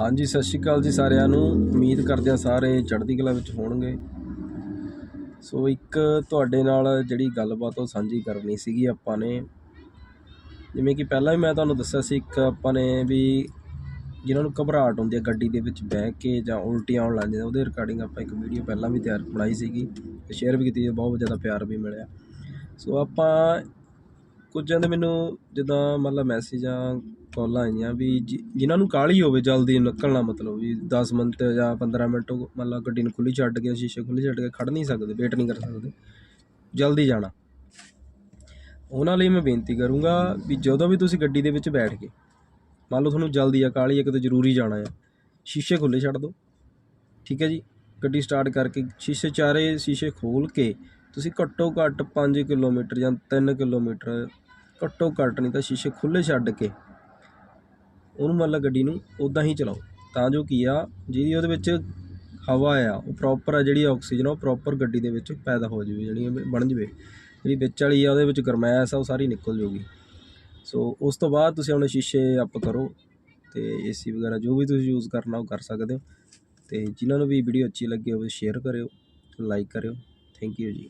ਹਾਂਜੀ ਸਤਿ ਸ਼੍ਰੀ ਅਕਾਲ ਜੀ ਸਾਰਿਆਂ ਨੂੰ। ਉਮੀਦ ਕਰਦੇ ਹਾਂ ਸਾਰੇ ਚੜ੍ਹਦੀ ਕਲਾ ਵਿੱਚ ਹੋਣਗੇ। ਸੋ ਇੱਕ ਤੁਹਾਡੇ ਨਾਲ ਜਿਹੜੀ ਗੱਲਬਾਤ ਉਹ ਸਾਂਝੀ ਕਰਨੀ ਸੀਗੀ ਆਪਾਂ ਨੇ। ਜਿਵੇਂ ਕਿ ਪਹਿਲਾਂ ਵੀ ਮੈਂ ਤੁਹਾਨੂੰ ਦੱਸਿਆ ਸੀ ਇੱਕ ਆਪਾਂ ਨੇ ਵੀ ਜਿਨ੍ਹਾਂ ਨੂੰ ਘਬਰਾਹਟ ਹੁੰਦੀ ਹੈ ਗੱਡੀ ਦੇ ਵਿੱਚ ਬਹਿ ਕੇ ਜਾਂ ਉਲਟੀਆਂ ਆਉਣ ਲੱਗ ਜਾਂਦੀਆਂ ਉਹਦੇ ਰਿਕਾਰਡਿੰਗ ਆਪਾਂ ਇੱਕ ਵੀਡੀਓ ਪਹਿਲਾਂ ਵੀ ਤਿਆਰ ਬਣਾਈ ਸੀਗੀ। ਤੇ ਸ਼ੇਅਰ ਵੀ ਕੀਤੀ ਹੈ, ਬਹੁਤ ਜ਼ਿਆਦਾ ਪਿਆਰ ਵੀ ਮਿਲਿਆ। ਸੋ ਆਪਾਂ ਕੁਝਾਂ ਦੇ ਮੈਨੂੰ ਜਿੱਦਾਂ ਮਤਲਬ ਮੈਸੇਜਾਂ ਕਾਲਾਂ ਆਈਆਂ ਵੀ ਜਿ- ਜਿਨ੍ਹਾਂ ਨੂੰ ਕਾਹਲੀ ਹੋਵੇ ਜਲਦੀ ਨਿਕਲਣਾ ਮਤਲਬ ਵੀ 10 ਮਿੰਟ ਜਾਂ 15 ਮਿੰਟ ਉਹ ਮਤਲਬ ਗੱਡੀ ਨੂੰ ਖੁੱਲੀ ਛੱਡ ਕੇ ਸ਼ੀਸ਼ੇ ਖੁੱਲੇ ਛੱਡ ਕੇ ਖੜ ਨਹੀਂ ਸਕਦੇ ਵੇਟ ਨਹੀਂ ਕਰ ਸਕਦੇ, ਜਲਦੀ ਜਾਣਾ। ਉਹਨਾਂ ਲਈ ਮੈਂ ਬੇਨਤੀ ਕਰੂੰਗਾ ਵੀ ਜਦੋਂ ਵੀ ਤੁਸੀਂ ਗੱਡੀ ਦੇ ਵਿੱਚ ਬੈਠ ਕੇ, ਮੰਨ ਲਓ ਤੁਹਾਨੂੰ ਜਲਦੀ ਆ ਕਾਹਲੀ ਆ ਕਿਤੇ ਜ਼ਰੂਰੀ ਜਾਣਾ ਆ ਸ਼ੀਸ਼ੇ ਖੁੱਲੇ ਛੱਡ ਦਿਓ। ਠੀਕ ਹੈ ਜੀ? ਗੱਡੀ ਸਟਾਰਟ ਕਰਕੇ ਸ਼ੀਸ਼ੇ ਚਾਰੇ ਸ਼ੀਸ਼ੇ ਖੋਲ ਕੇ ਤੁਸੀਂ ਘੱਟੋ ਘੱਟ 5 ਕਿਲੋਮੀਟਰ ਜਾਂ 3 ਕਿਲੋਮੀਟਰ ਘੱਟੋ ਘੱਟ ਨਹੀਂ ਤਾਂ ਸ਼ੀਸ਼ੇ ਖੁੱਲੇ ਛੱਡ ਕੇ ਉਹਨੂੰ ਮਤਲਬ ਗੱਡੀ ਨੂੰ ਉਦਾਂ ਹੀ ਚਲਾਓ। ਤਾਂ ਜੋ ਕੀ ਆ ਜਿਹਦੀ ਉਹਦੇ ਵਿੱਚ ਹਵਾ ਆ, ਉਹ ਪ੍ਰੋਪਰ ਆ, ਜਿਹੜੀ ਆਕਸੀਜਨ ਉਹ ਪ੍ਰੋਪਰ ਗੱਡੀ ਦੇ ਵਿੱਚ ਪੈਦਾ ਹੋ ਜਾਵੇ, ਜਿਹੜੀ ਬਣ ਜਾਵੇ। ਜਿਹੜੀ ਵਿੱਚ ਵਾਲੀ ਆ, ਉਹਦੇ ਵਿੱਚ ਗਰਮੈਸ਼ ਆ, ਉਹ ਸਾਰੀ ਨਿਕਲ ਜਾਊਗੀ। ਸੋ ਉਸ ਤੋਂ ਬਾਅਦ ਤੁਸੀਂ ਆਪਣੇ ਸ਼ੀਸ਼ੇ ਅਪ ਕਰੋ ਤੇ ਏਸੀ ਵਗੈਰਾ ਜੋ ਵੀ ਤੁਸੀਂ ਯੂਜ਼ ਕਰਨਾ, ਉਹ ਕਰ ਸਕਦੇ ਹੋ। ਤੇ ਜਿਨ੍ਹਾਂ ਨੂੰ ਵੀ ਵੀਡੀਓ ਅੱਛੀ ਲੱਗੀ ਹੋਵੇ ਸ਼ੇਅਰ ਕਰਿਓ ਲਾਈਕ ਕਰਿਓ। ਥੈਂਕ ਯੂ ਜੀ।